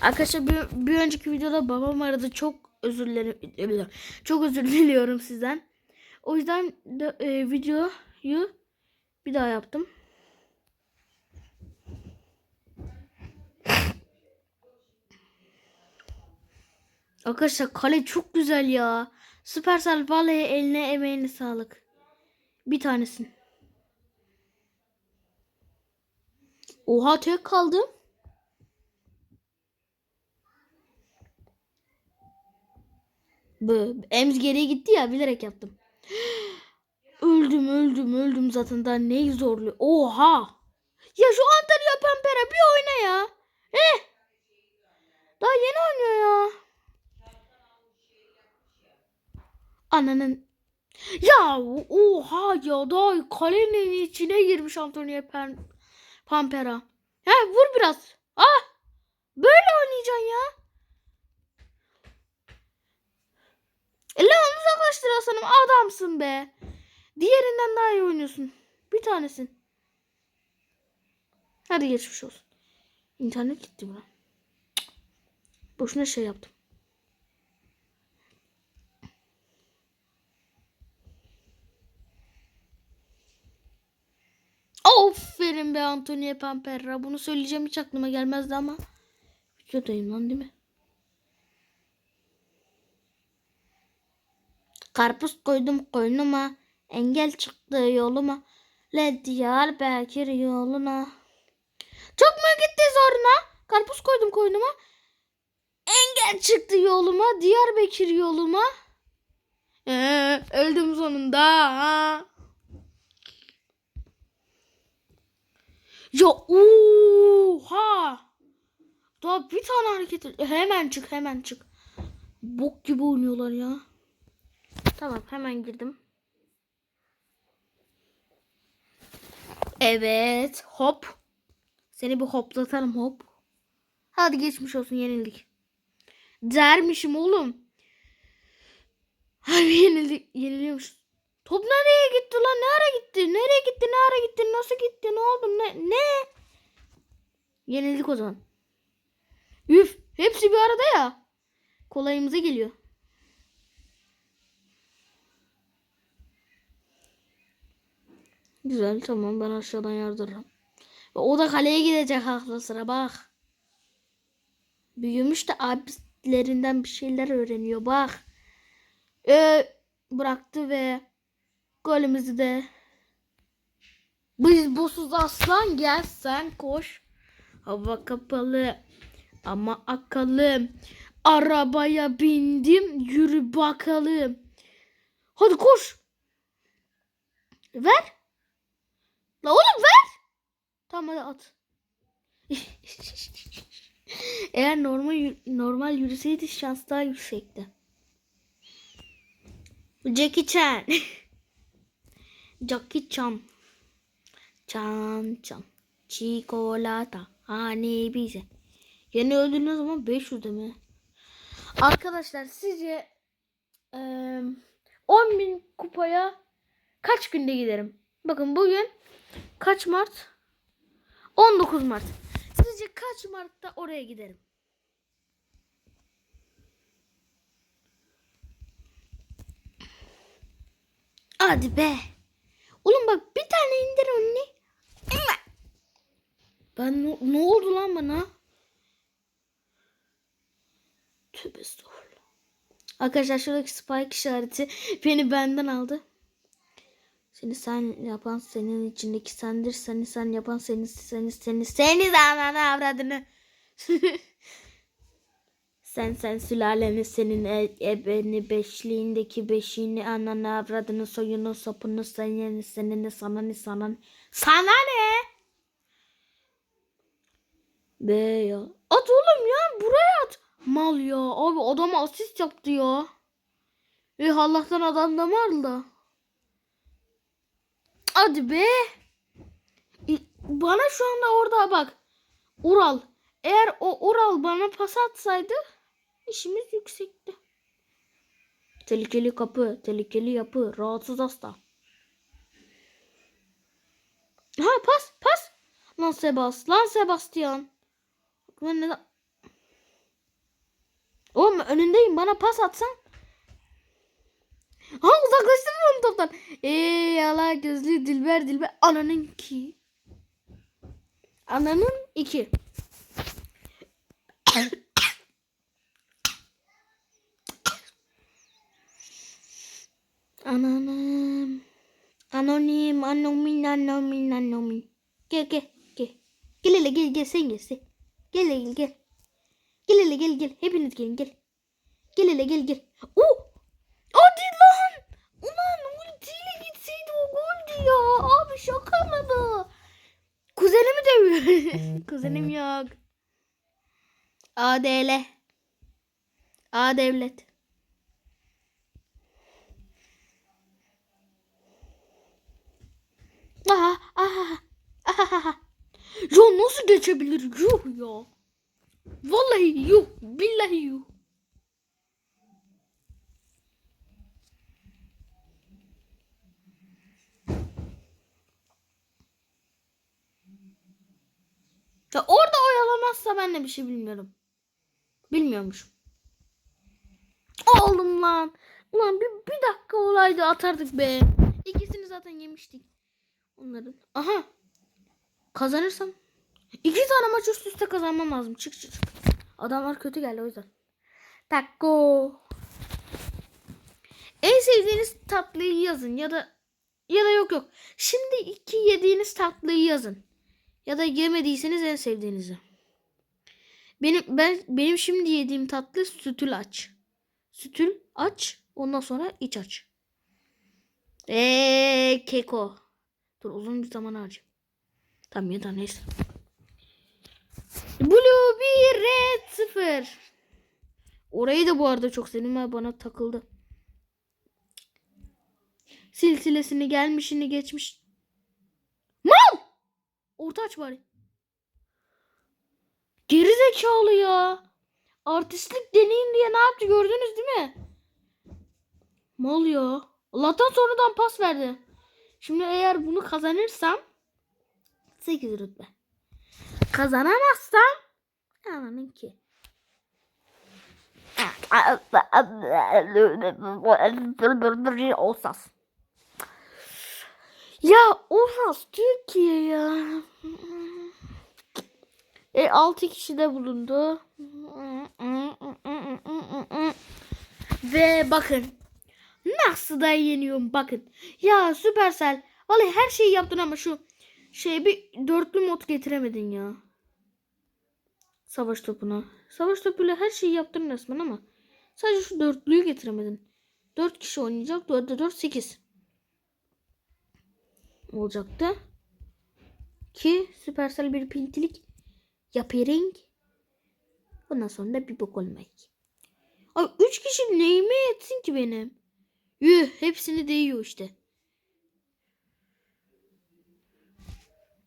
Arkadaşlar bir, bir önceki videoda babam aradı. Çok özür dilerim. Çok özür diliyorum sizden. O yüzden de, e, videoyu bir daha yaptım. Arkadaşlar kale çok güzel ya. Süpersel Vallahi eline emeğine sağlık. Bir tanesin. Oha tek kaldım. Bu Ems geriye gitti ya bilerek yaptım. öldüm öldüm öldüm zaten daha neyi zorlu. Oha. Ya şu Antalya Pampera bir oyna ya. Eh. Daha yeni oynuyor ya. Ananın. Ya oha ya daha kalenin içine girmiş Antonio Pampera. He vur biraz. Ah. Böyle oynayacaksın ya. E lan uzaklaştır Hasan'ım adamsın be. Diğerinden daha iyi oynuyorsun. Bir tanesin. Hadi geçmiş olsun. İnternet gitti buna. Boşuna şey yaptım. Aferin be Antonio Pamperra. Bunu söyleyeceğim hiç aklıma gelmezdi ama. Videodayım lan değil mi? Karpuz koydum koynuma. Engel çıktı yoluma. Le Diyarbakır yoluna. Çok mu gitti zoruna? Karpuz koydum koynuma. Engel çıktı yoluma. Diyarbakır yoluma. Ee, öldüm sonunda. Ya oha. Daha bir tane hareket et- Hemen çık hemen çık. Bok gibi oynuyorlar ya. Tamam hemen girdim. Evet hop. Seni bir hoplatalım hop. Hadi geçmiş olsun yenildik. Dermişim oğlum. Harbi yenildik. Yeniliyormuş. Top nereye gitti lan? Ne ara gitti? Nereye gitti? Ne ara gitti? Nasıl gitti? Ne oldu? Ne? Ne? Yenildik o zaman. Üf. Hepsi bir arada ya. Kolayımıza geliyor. Güzel tamam ben aşağıdan yardırırım. O da kaleye gidecek aklı sıra bak. Büyümüş de abilerinden bir şeyler öğreniyor bak. Ee, bıraktı ve golümüzü de biz bosuz aslan gel sen koş. Hava kapalı ama akalım. Arabaya bindim yürü bakalım. Hadi koş. Ver. La oğlum ver. Tamam hadi at. Eğer normal normal yürüseydi şans daha yüksekti. Jackie Chan. Jackie Chan. Chan Chan. Çikolata. Hani bize. Yeni öldüğünüz zaman 500 mi? Arkadaşlar sizce eee 10.000 kupaya kaç günde giderim? Bakın bugün kaç Mart? 19 Mart. Sizce kaç Mart'ta oraya giderim? Hadi be. Oğlum bak bir tane indir onu. Ben ne, ne oldu lan bana? Tövbe estağfurullah. Arkadaşlar şuradaki spike işareti beni benden aldı. Seni sen yapan senin içindeki sendir. Seni sen yapan seni seni seni seni ananı avradını. sen sen sülaleni senin e, ebeni beşliğindeki beşiğini ananı avradını soyunu sapını senin senin sana ne sana ne. Sana ne? Be ya. At oğlum ya buraya at. Mal ya. Abi adam asist yaptı ya. Eh Allah'tan adam da var da. Hadi be. Bana şu anda orada bak. Ural. Eğer o Ural bana pas atsaydı işimiz yüksekti. Tehlikeli kapı, tehlikeli yapı, rahatsız hasta. Ha pas, pas. Lan Sebas, lan Sebastian. Ben neden... önündeyim. Bana pas atsan. Ha uzaklaştırdın onu toptan. Ey yala gözlü Dilber Dilber. Ananın ki. Ananın iki. Ananım. Anonim, anomin, anomin, anomin. Gel gel gel. Gel hele gel gel sen gel sen. Gel hele gel gel. Gel hele gel gel. Hepiniz gelin gel. Gel hele gel gel. Oh! Hadi lan! Ulan ultiyle gitseydi o goldü ya. Abi şaka mı bu? Kuzenimi dövüyor. Kuzenim yok. ADL. A devlet. Aha, aha, aha. Ya nasıl geçebilir? Yuh ya. Vallahi yuh. Billahi yuh. Ya orada oyalamazsa ben de bir şey bilmiyorum. Bilmiyormuşum. Oğlum lan. Ulan bir, bir dakika olaydı atardık be. İkisini zaten yemiştik. Onların. Aha. Kazanırsam. İki tane maç üst üste kazanmam lazım. Çık çık çık. Adamlar kötü geldi o yüzden. Taco. En sevdiğiniz tatlıyı yazın ya da ya da yok yok. Şimdi iki yediğiniz tatlıyı yazın. Ya da yemediyseniz en sevdiğinizi. Benim ben benim şimdi yediğim tatlı sütül aç. Sütül aç. Ondan sonra iç aç. Eee keko. Dur uzun bir zaman harcayayım. Tamam yeter neyse. Blue 1 red 0. Orayı da bu arada çok sevdim bana takıldı. Silsilesini gelmişini geçmiş. Orta aç bari. Geri zekalı ya. Artistlik deneyin diye ne yaptı gördünüz değil mi? Mal ya. Allah'tan sonradan pas verdi. Şimdi eğer bunu kazanırsam 8 rütbe. Kazanamazsam ananın ki. Olsaz. Ya Olsaz Türkiye ya. E 6 kişi de bulundu. Ve bakın nasıl da yeniyorum bakın. Ya Supercell vallahi her şeyi yaptın ama şu şey bir dörtlü mod getiremedin ya. Savaş topuna. Savaş topuyla her şeyi yaptın resmen ama sadece şu dörtlüyü getiremedin. Dört kişi oynayacak. Dörtte dört sekiz. Olacaktı. Ki Supercell bir pintilik yapayım. Ondan sonra da bir bok olmayı. Abi üç kişi neyime yetsin ki benim? Yuh hepsini değiyor işte.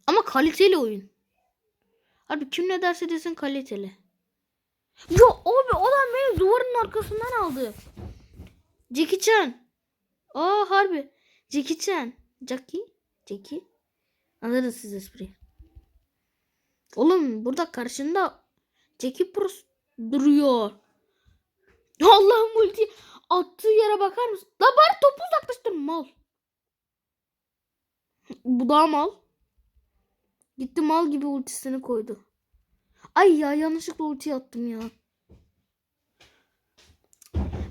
Ama kaliteli oyun. Abi kim ne derse desin kaliteli. Ya abi adam beni duvarın arkasından aldı. Jackie Chan. Aa harbi. Jackie Chan. Jackie. Jackie. Anladınız siz espriyi. Oğlum burada karşında Jackie Prost duruyor. Allah'ım ulti attığı yere bakar mısın? La bari topu uzaklaştır mal. Bu da mal. Gitti mal gibi ultisini koydu. Ay ya yanlışlıkla ulti attım ya.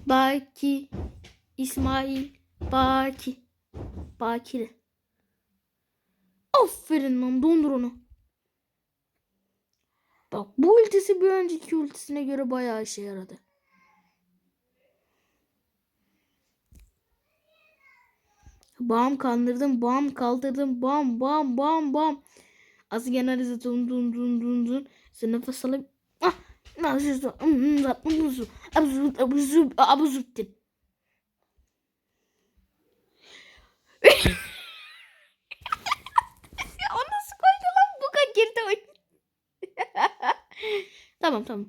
Baki. İsmail. Baki. Bakire. Aferin lan dondur onu. Bak bu ultisi bir önceki ultisine göre bayağı işe yaradı. Bam kandırdım, bam kaldırdım, bam bam bam bam. Az genelize dun dun dun dun dun. Sen nefes alıp ah nasıl abuzu abuzu abuzu abuzu O nasıl koydu lan bu kadar girdi oyun. Tamam tamam.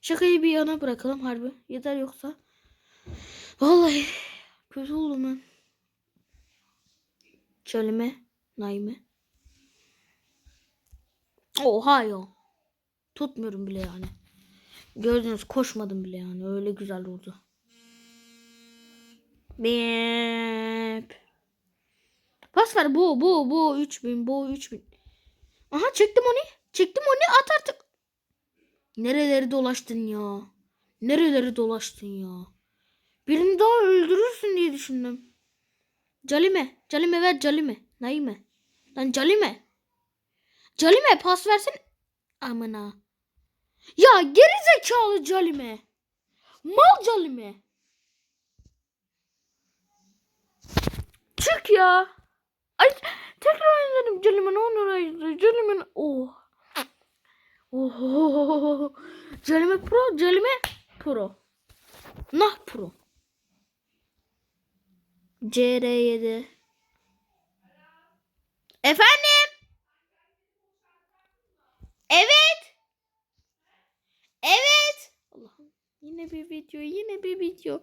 Şakayı bir yana bırakalım harbi. Yeter yoksa. Vallahi kötü oldum ben. Çölüme. Naime. Oha ya. Tutmuyorum bile yani. Gördünüz koşmadım bile yani. Öyle güzel vurdu. Bip. Pas ver bu bu bu 3000 bu 3000. Aha çektim onu. Çektim onu at artık. Nereleri dolaştın ya? Nereleri dolaştın ya? Birini daha öldürürsün diye düşündüm. Calime. Calime ver Calime. Naime. Lan Calime. Calime pas versin. Amına. Ya geri zekalı Calime. Mal Calime. Çık ya. Ay tekrar oynadım Calime ne olur Calime. Oh. Oh. Calime Pro. Calime Pro. Nah Pro. CR7. Efendim? Evet. Evet. Allah'ım yine bir video, yine bir video.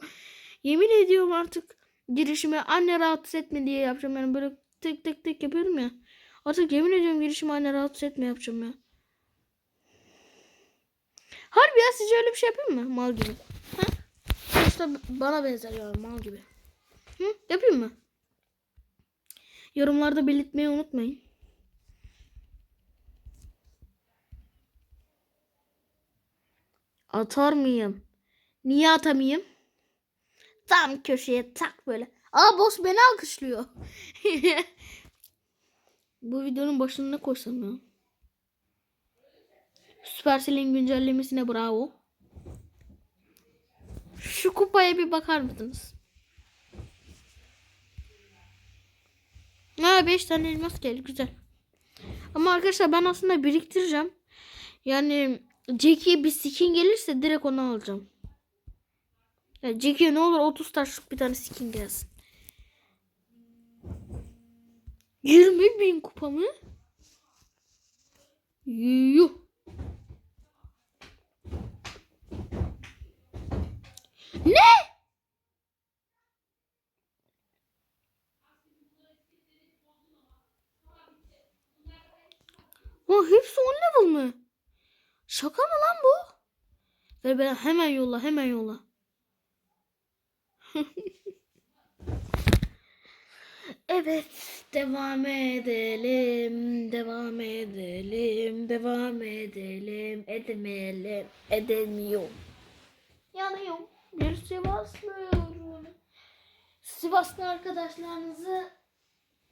Yemin ediyorum artık girişime anne rahatsız etme diye yapacağım. Yani böyle tek tek tek yapıyorum ya. Artık yemin ediyorum girişime anne rahatsız etme yapacağım ya. Harbi ya sizce öyle bir şey yapayım mı? Mal gibi. Ha? Sonuçta bana benzer yani mal gibi. Hı? Yapayım mı? Yorumlarda belirtmeyi unutmayın. Atar mıyım? Niye atamayayım? Tam köşeye tak böyle. Aa boss beni alkışlıyor. Bu videonun başına ne koysam ya? Supercell'in güncellemesine bravo. Şu kupaya bir bakar mısınız? Ha 5 tane elmas geldi güzel. Ama arkadaşlar ben aslında biriktireceğim. Yani Jackie'ye bir skin gelirse direkt onu alacağım. Ya Jackie'ye ne olur 30 taşlık bir tane skin gelsin. 20 bin kupa mı? Yuh. Ne? O hepsi 10 level mı? Şaka mı lan bu? Ver ben hemen yolla hemen yolla. evet devam edelim devam edelim devam edelim edemeyelim edemiyorum. Yanıyorum. Bir Sivaslıyım. Sivaslı arkadaşlarınızı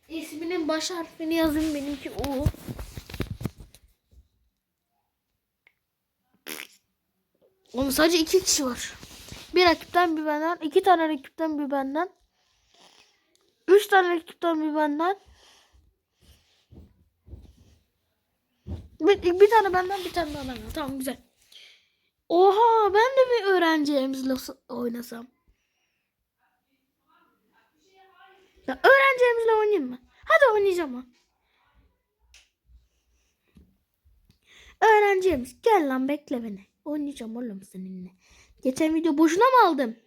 isminin baş harfini yazın benimki U. Oğlum sadece iki kişi var. Bir rakipten bir benden. iki tane rakipten bir benden. Üç tane rakipten bir benden. Bir, bir tane benden bir tane benden. Tamam güzel. Oha ben de bir öğrencimizle oynasam. Ya öğrencimizle oynayayım mı? Hadi oynayacağım ha. Öğrencimiz gel lan bekle beni. Oynayacağım oğlum seninle. Geçen video boşuna mı aldım?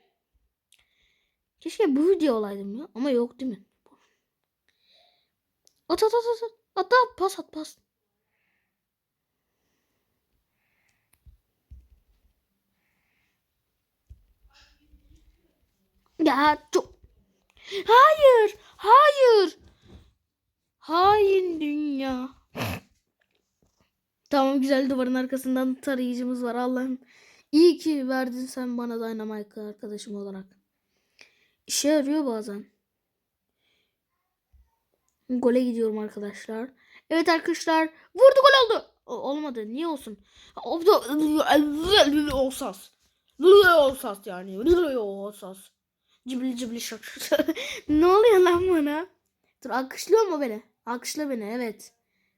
Keşke bu video olaydım ya. Ama yok değil mi? At at at. At, at, at pas at pas. Ya çok... Hayır. Hayır. Hain dünya. Tamam güzel duvarın arkasından tarayıcımız var Allah'ım. İyi ki verdin sen bana Dynamite arkadaşım olarak. İşe yarıyor bazen. Gole gidiyorum arkadaşlar. Evet arkadaşlar. Vurdu gol oldu. O- olmadı. Niye olsun? Oldu. Olsaz. Olsaz yani. Olsaz. Cibli cibli şak. ne oluyor lan bana? Dur alkışlıyor mu beni? Alkışla beni evet.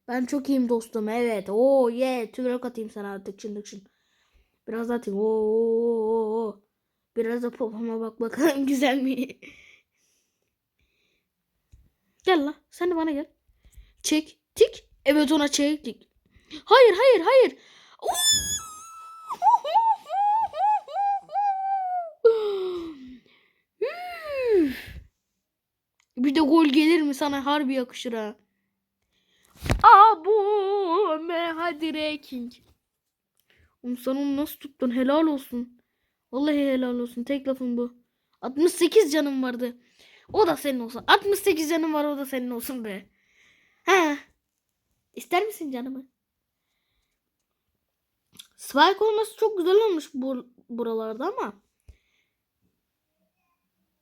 Ben çok iyiyim dostum evet. Oo ye yeah. tüyörük atayım sana artık çındık çın. Biraz atayım. Oo, oo, oo. Biraz da popoma bak bakalım güzel mi? Gel la sen de bana gel. Çek tik. Evet ona çektik. Hayır hayır hayır. Üf. Bir de gol gelir mi sana harbi yakışır ha. Abu me hadi King. Oğlum sen onu nasıl tuttun? Helal olsun. Vallahi helal olsun. Tek lafım bu. 68 canım vardı. O da senin olsun. 68 canım var o da senin olsun be. He. İster misin canımı? Spike olması çok güzel olmuş bu, buralarda ama.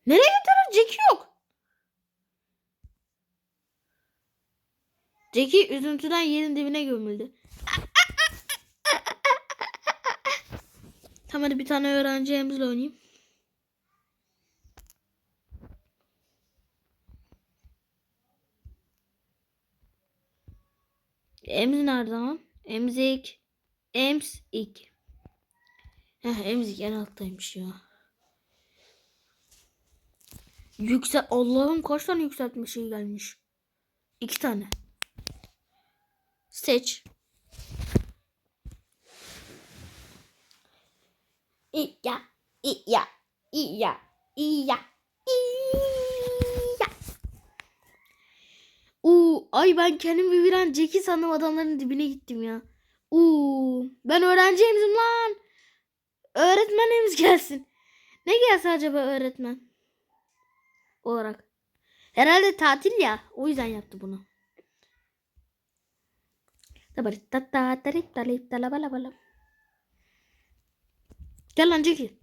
Nereye götürür? Jackie yok. Jackie üzüntüden yerin dibine gömüldü. Tamam hadi bir tane öğrenci Emz'le oynayayım. Emz nerede lan? Emzik. Emzik. Heh, emzik en alttaymış ya. Yüksel Allah'ım kaç tane yükseltme şey gelmiş. İki tane. Seç. İya, iya, iya, iya, iya. Uuu ay ben kendimi bir an Jackie sandım adamların dibine gittim ya. Uuu ben öğrenciyimizim lan. Öğretmenimiz gelsin. Ne gelse acaba öğretmen? Olarak. Herhalde tatil ya. O yüzden yaptı bunu. Gel lan Jackie.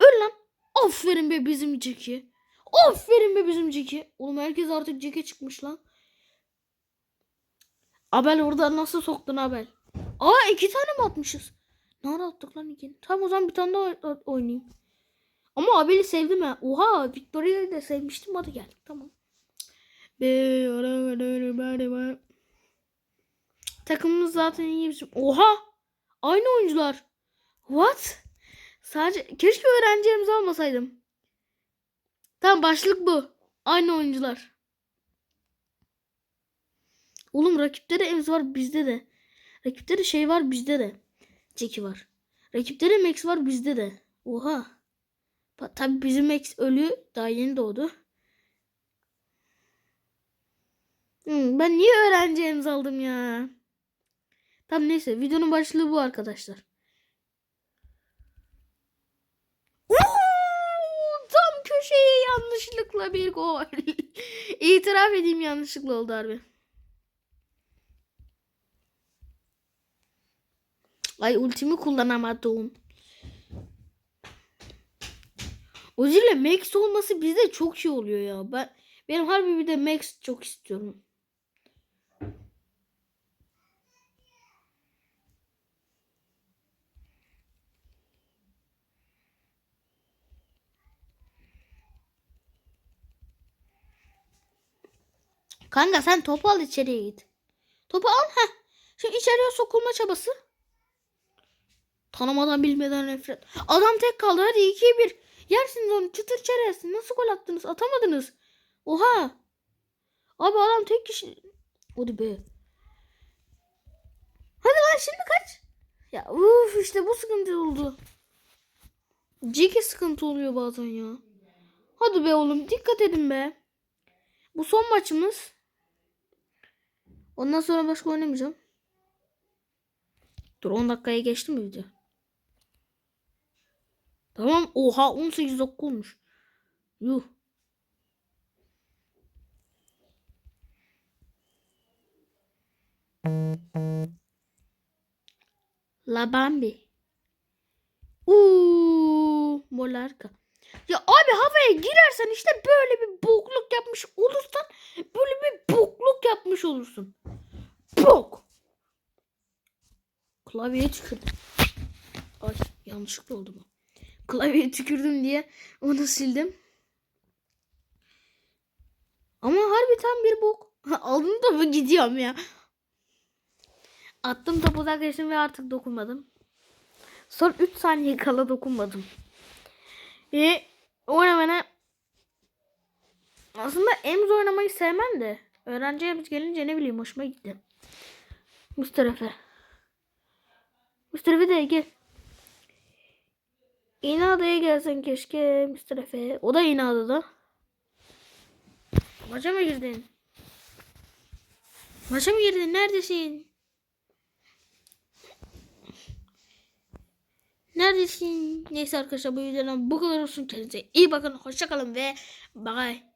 Öl lan. Aferin be bizim Jackie. Aferin be bizim Jackie. Oğlum herkes artık Jackie çıkmış lan. Abel orada nasıl soktun Abel? Aa iki tane mi atmışız? Ne ara attık lan iki? Tamam o zaman bir tane daha oy- oynayayım. Ama Abel'i sevdim ha. Oha Victoria'yı da sevmiştim. Hadi gel. Tamam. Takımımız zaten iyi bizim. Oha! Aynı oyuncular. What? Sadece keşke öğrencilerimizi almasaydım. Tamam başlık bu. Aynı oyuncular. Oğlum rakipleri Ems var bizde de. Rakipleri şey var bizde de. Jackie var. Rakipleri Max var bizde de. Oha. Tabii bizim Max ölü. Daha yeni doğdu. Hmm, ben niye öğrenci aldım ya? Tamam neyse videonun başlığı bu arkadaşlar. Tam köşeye yanlışlıkla bir gol. İtiraf edeyim yanlışlıkla oldu harbi. Ay ultimi kullanamadım. Uzi ile Max olması bizde çok iyi oluyor ya. Ben benim harbi bir de Max çok istiyorum. Kanka sen topu al içeriye git. Topu al ha. Şimdi içeriye sokulma çabası. Tanımadan bilmeden nefret. Adam tek kaldı. Hadi 2'ye 1. Yersiniz onu. Çıtır içeri Nasıl gol attınız? Atamadınız. Oha. Abi adam tek kişi. Hadi be. Hadi lan şimdi kaç. Ya uf işte bu sıkıntı oldu. Jackie sıkıntı oluyor bazen ya. Hadi be oğlum dikkat edin be. Bu son maçımız. Ondan sonra başka oynamayacağım. Dur 10 dakikaya geçti mi video? Tamam. Oha 18 dakika olmuş. Yuh. La Bambi. Uuu. Molarka. Ya abi havaya girersen işte böyle bir bokluk yapmış olursan böyle bir bokluk yapmış olursun. Bok. Klavyeye tükürdüm. Ay yanlışlıkla oldu bu. Klavyeye tükürdüm diye onu sildim. Ama harbi tam bir bok. Aldım topu gidiyorum ya. Attım topu uzaklaştım ve artık dokunmadım. Son 3 saniye kala dokunmadım. Ve oynamana aslında Ems oynamayı sevmem de öğrenci Ems gelince ne bileyim hoşuma gitti. Mustafa. Mustafa de gel. İnada'ya gelsen keşke Mustafa. O da İnada'da. Maça mı girdin? Maça mı girdin? Neredesin? neredesin? Neyse arkadaşlar bu videodan bu kadar olsun. Kendinize iyi bakın. Hoşçakalın ve bye.